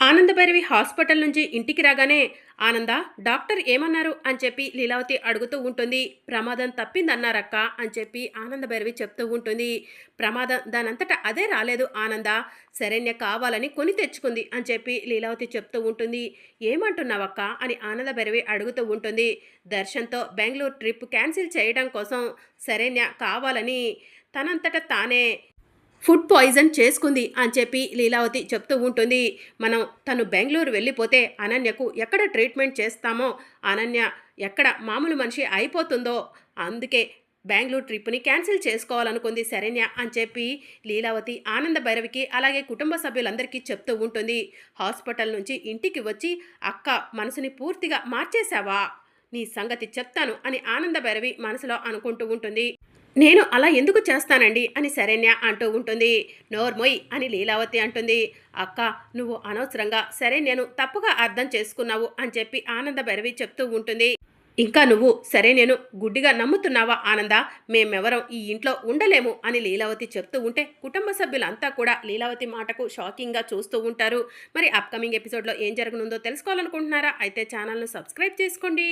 Anandabhairavi hospital నుంచి ఇంటికి రాగానే ఆనంద డాక్టర్ ఏమన్నారు? అని చెప్పి లీలావతి అడుగుతూ ఉంటుంది. ప్రమాదం తప్పిందన్నారక్క అని చెప్పి ఆనందభైరవి చెప్తూ ఉంటుంది. ప్రమాదం దానంతట అదే రాలేదు ఆనంద. శరణ్య కావాలని కొని తెచ్చుకుంది అని చెప్పి లీలావతి చెప్తూ ఉంటుంది. ఏమంటున్నావక్క? అని ఆనందభైరవి అడుగుతూ ఉంటుంది. దర్శన్తో బెంగళూరు ట్రిప్ క్యాన్సిల్ చేయడం కోసం శరణ్య కావాలని తనంతట తానే ఫుడ్ పాయిజన్ చేసుకుంది అని చెప్పి లీలావతి చెప్తూ ఉంటుంది. మనం తను బెంగళూరు వెళ్ళిపోతే అనన్యకు ఎక్కడ ట్రీట్మెంట్ చేస్తామో అనన్య ఎక్కడ మామూలు మనిషి అయిపోతుందో అందుకే బెంగళూరు ట్రిప్ని క్యాన్సిల్ చేసుకోవాలనుకుంది శరణ్య అని చెప్పి లీలావతి ఆనంద భైరవికి అలాగే కుటుంబ సభ్యులందరికీ చెప్తూ ఉంటుంది. హాస్పిటల్ నుంచి ఇంటికి వచ్చి అక్క మనసుని పూర్తిగా మార్చేశావా? నీ సంగతి చెప్తాను అని ఆనంద భైరవి మనసులో అనుకుంటూ ఉంటుంది. నేను అలా ఎందుకు చేస్తానండి? అని శరణ్య అంటూ ఉంటుంది. నోర్మొయ్ అని లీలావతి అంటుంది. అక్క నువ్వు అనవసరంగా శరణ్యను తప్పుగా అర్థం చేసుకున్నావు అని చెప్పి ఆనంద భైరవి చెప్తూ ఉంటుంది. ఇంకా నువ్వు సరే నేను గుడ్డిగా నమ్ముతున్నావా ఆనంద? మేమెవరం ఈ ఇంట్లో ఉండలేము అని లీలావతి చెప్తూ ఉంటే కుటుంబ సభ్యులంతా కూడా లీలావతి మాటకు షాకింగ్గా చూస్తూ ఉంటారు. మరి అప్కమింగ్ ఎపిసోడ్లో ఏం జరగనుందో తెలుసుకోవాలనుకుంటున్నారా? అయితే ఛానల్ను సబ్స్క్రైబ్ చేసుకోండి.